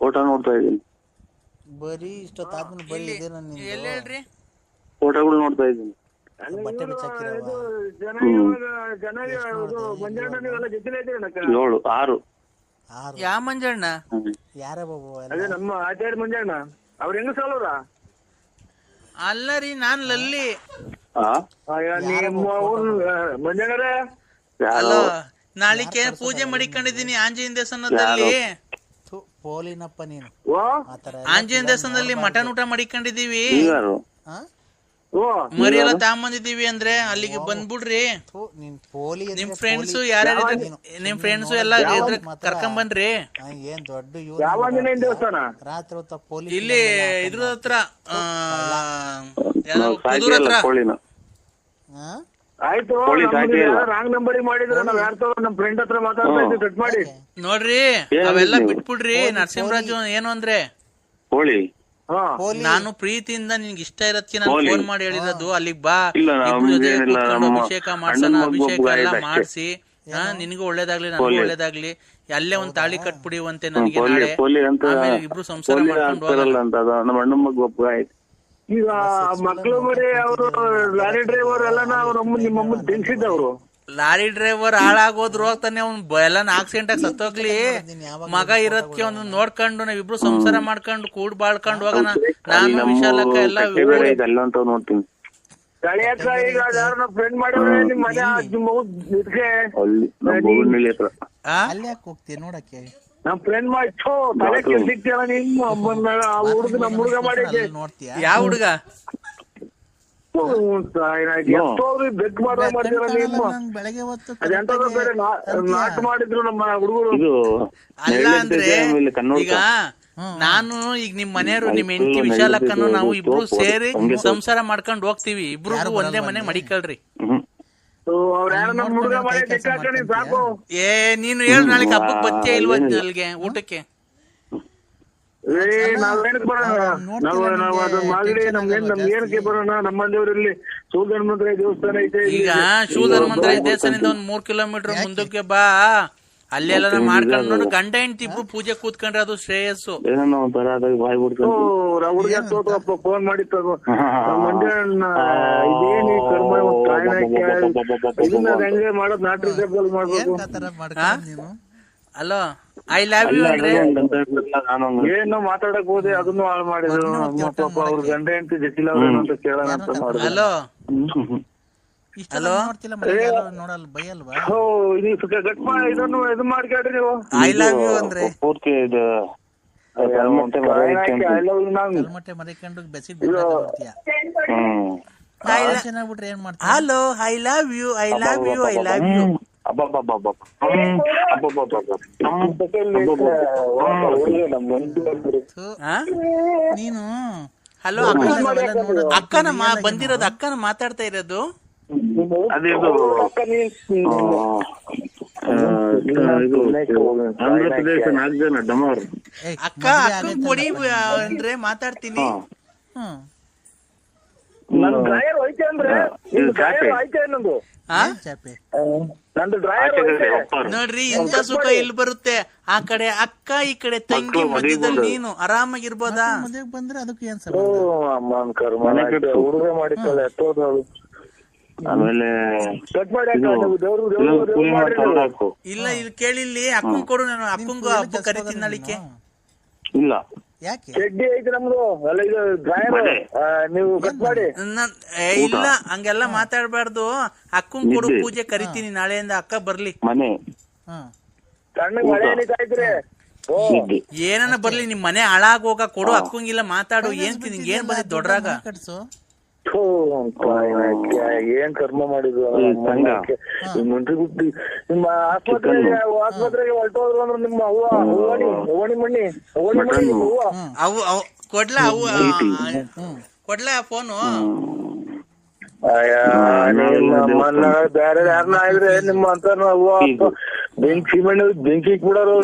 Photo ನೋಡ್ತಾ ಇದ್ದೀನಿ. ಬರೀ ಇಷ್ಟೊತ್ತಾದ್ಮೇಲೆ ಬರೀ ಇದೆ ಇದೇನ ನಿಂದು. ಎಲ್ಲಿ ಹೇಳ್ರಿ? ಫೋಟೋಗಳು ನೋಡ್ತಾ ಇದ್ದೀನಿ. ಬಟ್ಟೆ ಬಿಚ್ಚಾಕಿರವ ಏಳು ಆರು. ಆರು. ಯಾ ಮಂಜಣ್ಣ. ಯಾರ ಬಾಬು ಅದೇ ನಮ್ಮ ಆಚಾರ್ಯ ಮಂಜಣ್ಣ. ಅವ್ರ ಹೆಂಗ ಸಾಲವ್ರ? ಅಲ್ಲ ರೀ ನಾನ್ ಲಲ್ಲಿ. ಆ? ನಿಮ್ಮ ಅವ್ರು ಮಂಜಣ್ಣರೇ? ಹಲೋ ನಾಳಿಕೆ ಪೂಜೆ ಮಾಡಿಕೊಂಡಿದ್ದೀನಿ ಆಂಜನೇಯ ದೇವಸ್ಥಾನದಲ್ಲಿ. ಥು, ಪೋಲಿನಪ್ಪ ನೀನು. ಓ ಆ ಥರ ಆಂಜನೇಯ ದೇವಸ್ಥಾನದಲ್ಲಿ ಮಟನ್ ಊಟ ಮಾಡಿಕೊಂಡಿದೀವಿ ಮರಿಯಲ್ಲ ಆ? ಓ ಮರಿ ಎಲ್ಲ ತಗೊಂಬಂದಿದೀವಿ ಅಂದ್ರೆ ಅಲ್ಲಿಗೆ ಬಂದ್ಬಿಡ್ರಿ. ಥು, ನೀನ್ ಪೋಲಿ ನಿಮ್ ಅಂದ್ರೆ ಫ್ರೆಂಡ್ಸ್ ಪೋಲಿ. ಯಾರ್ಯಾರು ನಿಮ್ ಫ್ರೆಂಡ್ಸ್ ಎಲ್ಲ ಇದ್ರೆ ಕರ್ಕೊಂಡ್ ಬನ್ರಿ. ಆ, ಏನ್ ದೊಡ್ಡ ಇವ್ರು ಯಾವ ದೇವಸ್ಥಾನ? ರಾತ್ರಿ ಹೊತ್ತ ಪೋಲಿ ಇಲ್ಲಿ ಇದ್ರ ಹತ್ರ ಆ, ಯಾವ್ದೋ ಕುದೂರ್ ಹತ್ರ. ಕೋಳಿನ ಆ? ಆಯ್ತು ರಾಂಗ್ ನಂಬರ್ ಮಾಡಿದ್ರೆ ನಾವ್ ಯಾರ ನಮ್ ಫ್ರೆಂಡ್ ಹತ್ರ ಮಾತಾಡ್ತಾ ಕಟ್ ಮಾಡಿ. ನೋಡ್ರಿ ಅವೆಲ್ಲ? ಬಿಟ್ಬಿಡ್ರಿ ನರಸಿಂಹರಾಜು ಏನು ಅಂದ್ರೆ? ಕೋಳಿ ಹಾ. ನಾನು ಪ್ರೀತಿಯಿಂದ ನಿನ್ಗೆ ಇಷ್ಟ ಇರತ್ತಿ ನಾನು ಫೋನ್ ಮಾಡಿ ಹೇಳಿರೋದು ಅಲ್ಲಿಗ್ ಬಾ. ಅಭಿಷೇಕ ಮಾಡ್ಸೋಣ ಅಭಿಷೇಕ ಎಲ್ಲ ಮಾಡಿಸಿ. ಹಾ. ನಿನಗೂ ಒಳ್ಳೇದಾಗ್ಲಿ ನನಗೂ. ಒಳ್ಳೇದಾಗ್ಲಿ. ಅಲ್ಲೇ ಒಂದ್ ತಾಳಿ ನನಗೆ ನಾಳೆ. ಪೋಲಿ ಅಂತ ಆಮೇಲೆ ಇಬ್ರು ಸಂಸಾರ ಮಾಡ್ಕೊಂಡು ಆಗ್ತಾರಲ್ಲ ಈಗ ಮಕ್ಳು ಮರಿ ಅವರು ಲಾರಿ ಡ್ರೈವರ್ ಎಲ್ಲಾನ ಅವ್ರ ಅಮ್ಮ ನಿಮ್ಮ ತಿನ್ಸಿದ್ದವ್ರು. ಲಾರಿ ಡ್ರೈವರ್ ಹಾಳಾಗೋದ್ರು ಹೋಗ್ತಾನೆ ಅವ್ನ್ ಎಲ್ಲ ಆಕ್ಸಿಡೆಂಟ್ ಆಗಿ ಸತ್ತೋಗ್ಲಿ. ಮಗ ಇರತ್ಕೆ ಅವ್ನ ನೋಡ್ಕೊಂಡು ನಾವಿಬ್ರು ಸಂಸಾರ ಮಾಡ್ಕೊಂಡು ಕೂಡ್ ಬಾಳ್ಕೊಂಡು ಹೋಗೋಣ. ನಾನು ವಿಶಾಲಕ್ಕ ಎಲ್ಲ ನೋಡ್ತೀನಿ. ತಳಿಯಕ್ಕ ಈಗ ಯಾರನ್ನ ಫ್ರೆಂಡ್ ಮಾಡಿದ್ರೆ ನಿಮ್ ಮನೆ ನಿಮ್ಮ ಮಗು ಇದಕ್ಕೆ ಅಲ್ಲಿ ಹೋಗ್ತೀಯ ನೋಡಕ್ಕೆ? ನಮ್ ಫ್ರೆಂಡ್ ಮಾಡಿ ತಲೆ ಕೆಲ್ಸಿಕ್ತಿಯಲ್ಲ ನೀನು? ಅಮ್ಮನ ಆ ಹುಡುಗ ನಮ್ ಹುಡುಗ ಮಾಡಿ ಯಾವ ಹುಡುಗ? ಎಷ್ಟೋರು ಬೆಕ್ ಮಾಡ ಮಾಡ್ತೀರ ನಿಮ್ಮ ನಂಗ್ ಬೆಳಗ್ಗೆ ಹೊತ್ತು ಅದೆಂತದೋ ಬೇರೆ ನಾ- ಮಾಡಿದ್ರು ನಮ್ಮ ಹುಡುಗರು. ಇದು ಅಲ್ಲ ಅಂದ್ರೆ ಈಗ ನಾನು ಈಗ ನಿಮ್ ಮನೆಯವರು ನಿಮ್ ಹೆಂಡತಿ ವಿಶಾಲಕ್ಕನ್ನು ನಾವು ಇಬ್ರು ಸೇರಿ ಸಂಸಾರ ಮಾಡ್ಕೊಂಡು ಹೋಗ್ತೀವಿ. ಇಬ್ರು ಒಂದೇ ಮನೆ ಮಡಿಕಳ್ರಿ. ಏ ನೀನು ಹೇಳು ನಾಳೆ ಹಬ್ಬಕ್ಕೆ ಬತ್ತೆ ಇಲ್ವಾ ಅಲ್ಲಿಗೆ ಊಟಕ್ಕೆ? ಈಗ ಶೂಧರ್ಮಂತ್ರ ದೇವಸ್ಥಾನದಿಂದ ಒಂದ್ ಮೂರ್ ಕಿಲೋಮೀಟರ್ ಮುಂದಕ್ಕೆ ಬಾ. ಅಲ್ಲೆಲ್ಲ ಮಾಡ್ಕೊಂಡು ನೋಡು ಗಂಡ ಹೆಂಡತಿ ಇಬ್ರು ಪೂಜೆ ಕೂತ್ಕೊಂಡ್ರೆ ಅದು ಶ್ರೇಯಸ್ಸು. ಏನೋ ಒಂಥರ ಅದಾಗ ಬಾಯ್ ಓ, ಬಿಡ್ಕೊಂಡು ಹುಡುಗ ಫೋನ್ ಮಾಡಿತ್ತು ಮಂಜಣ್ಣ ಇದೇನಿ ಕರ್ಮ ಇದನ್ನ ಅದ್ ಹೆಂಗೆ ಮಾಡೋದ್ ಮಾಡ್ಬೇಕು? ಅಲೋ ಐ ಲವ್ ಯು ಅಂದ್ರೆ? ಏನು ಮಾತಾಡಕ್ ಹೋದೆ ಅದನ್ನು ಹಾಳು ಮಾಡಿದ್ರು. ಪಾಪ ಅವ್ರ ಗಂಡ ಹೆಂಡತಿ ಜಟಿಲ ಅಂತ ಕೇಳೋಣ ಅಂತ ಮಾಡಿದ್ರು. ಹಲೋ ನೋಡ್ತಿಲ್ಲ ಯಾರು ನೋಡಲ್ಲ ಬೈಯಲ್ವಾ? ಓ ಇದು ಕಟ್ ಮಾಡಿ ಇದನ್ನು ಇದು ಮಾಡ್ಕೊಳ್ರಿ ನೀವು. ಐ ಲವ್ ಯು ಅಂದ್ರೆ. ಪೂರ್ತಿ ಇದು ಮರ ಕಲ್ಮಟ್ಟೆ ಮರಿಕೊಂಡು ಹ್ಮ್. ಚೆನ್ನಾಗ್ಬಿಟ್ರೆ ಏನ್ ಮಾಡ್ತೀಯ? Hello I love you I love you I love you ಅಬ್ಬಬ್ಬಬ್ಬಬ್ಬ. ಹ್ಮ್. ಅಬ್ಬಬ್ಬಬ್ಬಬ್ಬ. ಹ್ಮ್. ಥು, ಆ? ನೀನು ಹಲೋ ಅಕ್ಕ ಅಕ್ಕನ ಮಾ ಬಂದಿರೋದು ಅಕ್ಕನ ಮಾತಾಡ್ತಾ ಇರೋದು? ನಾಲ್ಕು ಜನ ಡಮಾರ್. ಅಕ್ಕ ಅಕ್ಕ ಕೊಡಿ ಅಂದ್ರೆ ಮಾತಾಡ್ತೀನಿ. ನನ್ ಹೋಯ್ತೆ ಅಂದ್ರೆ. ಆಯ್ತೆ ನಂದು. ನೋಡ್ರಿ ಇಂಥ ಸುಖ ಇಲ್ಲಿ ಬರುತ್ತೆ? ಆ ಕಡೆ ಅಕ್ಕ ಈ ಕಡೆ ತಂಗಿ ಮಧ್ಯದಲ್ಲಿ. ನೀನು ಆರಾಮಾಗಿರ್ಬೋದಾ? ಬಂದ್ರೆ ಅದಕ್ಕೆ ಏನ್ ಸರ್ ಮಾಡಿ. ಹುಡುಗ ಆಮೇಲೆ ಇಲ್ಲ ಇಲ್ಲಿ ಕೇಳಿಲ್ಲಿ ಅಕ್ಕಂಗ್ ಕೊಡು ನಾನು ಅಕ್ಕಂಗು ಹಬ್ಬ ಕರಿತೀನಿ ನಾಳಿಕೆ ಇಲ್ಲ. ಯಾಕೆ? ಚಡ್ಡಿ ಐತೆ ನಮ್ದು. ಅಲ್ಲ ಇದು ಡ್ರೈವರ್ ನೀವು ಕಟ್ ಮಾಡಿ. ಇಲ್ಲ ಹಂಗೆಲ್ಲ ಮಾತಾಡ್ಬಾರ್ದು. ಅಕ್ಕಂಗ್ ಕೊಡು ಪೂಜೆ ಕರಿತೀನಿ ನಾಳೆಯಿಂದ ಅಕ್ಕ ಬರ್ಲಿ. ಮನೆ. ಸಣ್ಣ ಮಳೆ ಏನನ್ನ ಬರ್ಲಿ ನಿಮ್ ಮನೆ ಹಾಳಾಗೋಗ ಕೊಡು ಅಕ್ಕಂಗಿಲ್ಲ ಮಾತಾಡು. ಏನ್ ನಿಂಗೆ ಏನ್ ಬಂದಿದ್ ದೊಡ್ಡರಾಗ? ಏನ್ ಕರ್ಮ ಮಾಡಿದ್ರು ನಿಮ್ಮ ಆಸ್ಪತ್ರೆಗೆ ಆಸ್ಪತ್ರೆಗೆ ಹೊರಟೋದ್ರು ಅಂದ್ರೆ ನಿಮ್ಮ ಅವ್ವ ಅವ್ವಣಿ ಹೂವಣಿ ಮಣ್ಣಿ ಹೂವಣಿ ಮಣ್ಣಿ ಹೂವ ಅವ್ವ. ಅವು ಕೊಡ್ಲ ಅವು ಕೊಡ್ಲ ಫೋನು. ಬೇರೆ ಯಾರನ್ನ ಆಗಿದ್ರೆ ನಿಮ್ಮ ಅಂತ ಬೆಂಕಿ ಮಣ್ಣು ಬೆಂಕಿ ಬಿಡೋರು